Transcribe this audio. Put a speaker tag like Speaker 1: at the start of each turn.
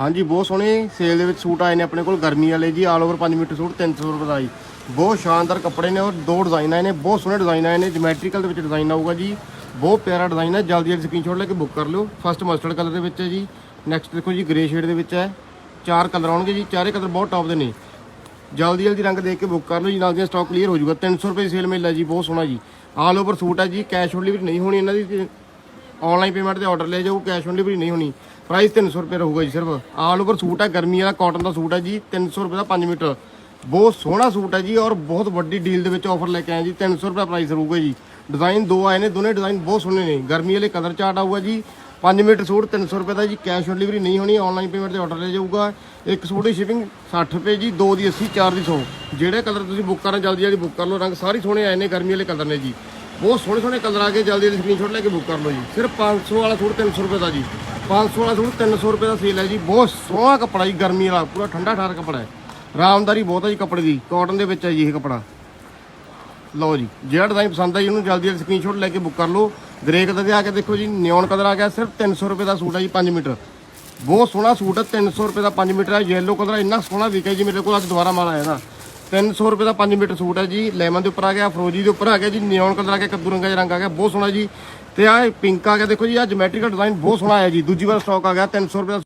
Speaker 1: ਹਾਂਜੀ, ਬਹੁਤ ਸੋਹਣੇ ਸੇਲ ਦੇ ਵਿੱਚ ਸੂਟ ਆਏ ਨੇ ਆਪਣੇ ਕੋਲ। ਗਰਮੀ ਵਾਲੇ ਜੀ ਆਲ ਓਵਰ 5 ਮੀਟਰ ਸੂਟ 300 ਰੁਪਏ ਦਾ ਜੀ। ਬਹੁਤ ਸ਼ਾਨਦਾਰ ਕੱਪੜੇ ਨੇ ਔਰ ਦੋ ਡਿਜ਼ਾਈਨ ਆਏ ਨੇ, ਬਹੁਤ ਸੋਹਣੇ ਡਿਜ਼ਾਈਨ ਆਏ ਨੇ। ਜਿਓਮੈਟ੍ਰੀਕਲ ਦੇ ਵਿੱਚ ਡਿਜ਼ਾਈਨ ਆਊਗਾ ਜੀ। ਬਹੁਤ ਪਿਆਰਾ ਡਿਜ਼ਾਈਨ ਹੈ। ਜਲਦੀ ਜਲਦੀ ਸਕਰੀਨਸ਼ਾਟ ਲੈ ਕੇ ਬੁੱਕ ਕਰ ਲਿਓ। ਫਸਟ ਮਸਟਰਡ ਕਲਰ ਦੇ ਵਿੱਚ ਹੈ ਜੀ। ਨੈਕਸਟ ਦੇਖੋ ਜੀ ਗ੍ਰੇ ਸ਼ੇਡ ਦੇ ਵਿੱਚ ਹੈ। ਚਾਰ ਕਲਰ ਆਉਣਗੇ ਜੀ। ਚਾਰੇ ਕਲਰ ਬਹੁਤ ਟੌਪ ਦੇ ਨੇ। ਜਲਦੀ ਜਲਦੀ ਰੰਗ ਦੇਖ ਕੇ ਬੁੱਕ ਕਰ ਲਓ ਜੀ। ਨਾਲ ਦੀ ਸਟਾਕ ਕਲੀਅਰ ਹੋ ਜਾਊਗਾ। 300 ਰੁਪਏ ਦੀ ਸੇਲ ਮਿਲ ਜੀ। ਬਹੁਤ ਸੋਹਣਾ ਜੀ। ਆਲ ਓਵਰ ਸੂਟ ਹੈ ਜੀ। ਕੈਸ਼ ਔਨ ਡਿਲੀਵਰੀ ਨਹੀਂ ਹੋਣੀ ਇਹਨਾਂ ਦੀ। ਆਨਲਾਈਨ ਪੇਮੈਂਟ ਤੇ ਆਰਡਰ ਲੈ ਜਾਓ। ਕੈਸ਼ ਔਨ ਡਿਲੀਵਰੀ ਨਹੀਂ ਹੋਣੀ। ਪ੍ਰਾਈਸ 300 ਰੁਪਏ ਰਹੂਗਾ ਜੀ ਸਿਰਫ। ਆਲ ਓਵਰ ਸੂਟ ਹੈ, ਗਰਮੀ ਵਾਲਾ ਕਾਟਨ ਦਾ ਸੂਟ ਹੈ ਜੀ 300 ਰੁਪਏ ਦਾ 5 ਮੀਟਰ। ਬਹੁਤ ਸੋਹਣਾ ਸੂਟ ਹੈ ਜੀ ਔਰ ਬਹੁਤ ਵੱਡੀ ਡੀਲ ਦੇ ਵਿੱਚ ਆਫਰ ਲੈ ਕੇ ਆਏ ਜੀ 300 ਰੁਪਏ ਪ੍ਰਾਈਸ ਰਹੂਗਾ ਜੀ। ਡਿਜ਼ਾਈਨ ਦੋ ਆਏ ਨੇ, ਦੋਨੇ ਡਿਜ਼ਾਈਨ ਬਹੁਤ ਸੋਹਣੇ ਨੇ। ਗਰਮੀ ਵਾਲੇ ਕਲਰ ਚਾਰਟ ਆਊਗਾ ਜੀ 5 ਮੀਟਰ ਸੂਟ 300 ਰੁਪਏ ਦਾ ਜੀ ਕੈਸ਼ ਔਨ ਡਿਲੀਵਰੀ ਨਹੀਂ ਹੋਣੀ ਆਨਲਾਈਨ ਪੇਮੈਂਟ ਤੇ ਆਰਡਰ ਲੈ ਜਾਊਗਾ। ਇੱਕ ਸੂਟ ਦੀ ਸ਼ਿਪਿੰਗ 60 ਰੁਪਏ ਜੀ, ਦੋ ਦੀ 80 ਚਾਰ ਦੀ 100 ਜਿਹੜੇ ਕਲਰ ਤੁਸੀਂ ਬੁੱਕ ਕਰਨਾ ਜਲਦੀ ਜਲਦੀ ਬੁੱਕ ਕਰ ਲਓ, ਰੰਗ ਸਾਰੇ ਸੋਹਣੇ ਆਏ ਨੇ, ਗਰਮੀ ਵਾਲੇ ਕਲਰ ਨੇ ਜੀ। ਬਹੁਤ ਸੋਹਣੇ ਸੋਹਣੇ ਕਲਰ ਆ ਗਏ, ਜਲਦੀ ਜਲਦੀ ਸਕਰੀਨਸ਼ਾਟ ਲੈ ਕੇ ਬੁੱਕ ਕਰ ਲਓ ਜੀ। ਸਿਰਫ 500 ਵਾਲਾ ਸੂਟ 300 ਰੁਪਏ ਦਾ ਜੀ। 500 ਵਾਲਾ ਸੂਟ 300 ਰੁਪਏ ਦਾ ਸੇਲ ਹੈ ਜੀ। ਬਹੁਤ ਸੋਹਣਾ ਕੱਪੜਾ ਜੀ, ਗਰਮੀ ਵਾਲਾ, ਪੂਰਾ ਠੰਡਾ ਠਾਰ ਕੱਪੜਾ ਹੈ। ਆਰਾਮਦਾਰੀ ਬਹੁਤ ਹੈ ਜੀ ਕੱਪੜੇ ਦੀ। ਕਾਟਨ ਦੇ ਵਿੱਚ ਹੈ ਜੀ ਇਹ ਕੱਪੜਾ। ਲਓ ਜੀ, ਜਿਹੜਾ ਡਿਜ਼ਾਈਨ ਪਸੰਦ ਆਈ ਉਹਨੂੰ ਜਲਦੀ ਜਲਦੀ ਸਕਰੀਨਸ਼ਾਟ ਲੈ ਕੇ ਬੁੱਕ ਕਰ ਲਓ। ਗ੍ਰੇ ਕਲਰ ਦੇ ਆ ਕੇ ਦੇਖੋ ਜੀ ਨਿਓਨ ਕਲਰ ਆ ਗਿਆ, ਸਿਰਫ 300 ਰੁਪਏ ਦਾ ਸੂਟ ਹੈ ਜੀ 5 ਮੀਟਰ। ਬਹੁਤ ਸੋਹਣਾ ਸੂਟ ਹੈ 300 ਰੁਪਏ ਦਾ 5 ਮੀਟਰ ਹੈ ਯੈਲੋ ਕਲਰ ਇੰਨਾ ਸੋਹਣਾ ਵਿਕਿਆ ਜੀ, ਮੇਰੇ ਕੋਲ ਅੱਜ ਦੁਬਾਰਾ ਮਾਲ ਆਇਆ ਨਾ। 300 ਰੁਪਏ ਦਾ 5 ਮੀਟਰ ਸੂਟ ਹੈ ਜੀ। ਲੈਮਨ ਦੇ ਉੱਪਰ ਆ ਗਿਆ ਫਰੋਜੀ ਦੇ ਉੱਪਰ ਆ ਗਿਆ ਜੀ। ਨਿਓਨ ਕਲਰ ਆ ਗਿਆ, ਕੱਦੂ ਰੰਗਾ ਜਿਹਾ ਰੰਗ ਆ ਗਿਆ, ਬਹੁਤ ਸੋਹਣਾ ਜੀ। ਤੇ ਆ ਪਿੰਕ ਆ ਗਿਆ। ਦੇਖੋ ਜੀ ਆ ਜਿਓਮੈਟ੍ਰੀਕਲ ਡਿਜ਼ਾਈਨ ਬਹੁਤ ਸੋਹਣਾ ਆਇਆ ਜੀ। ਦੂਜੀ ਵਾਰ ਸਟਾਕ ਆ ਗਿਆ 300 ਰੁਪਏ ਦਾ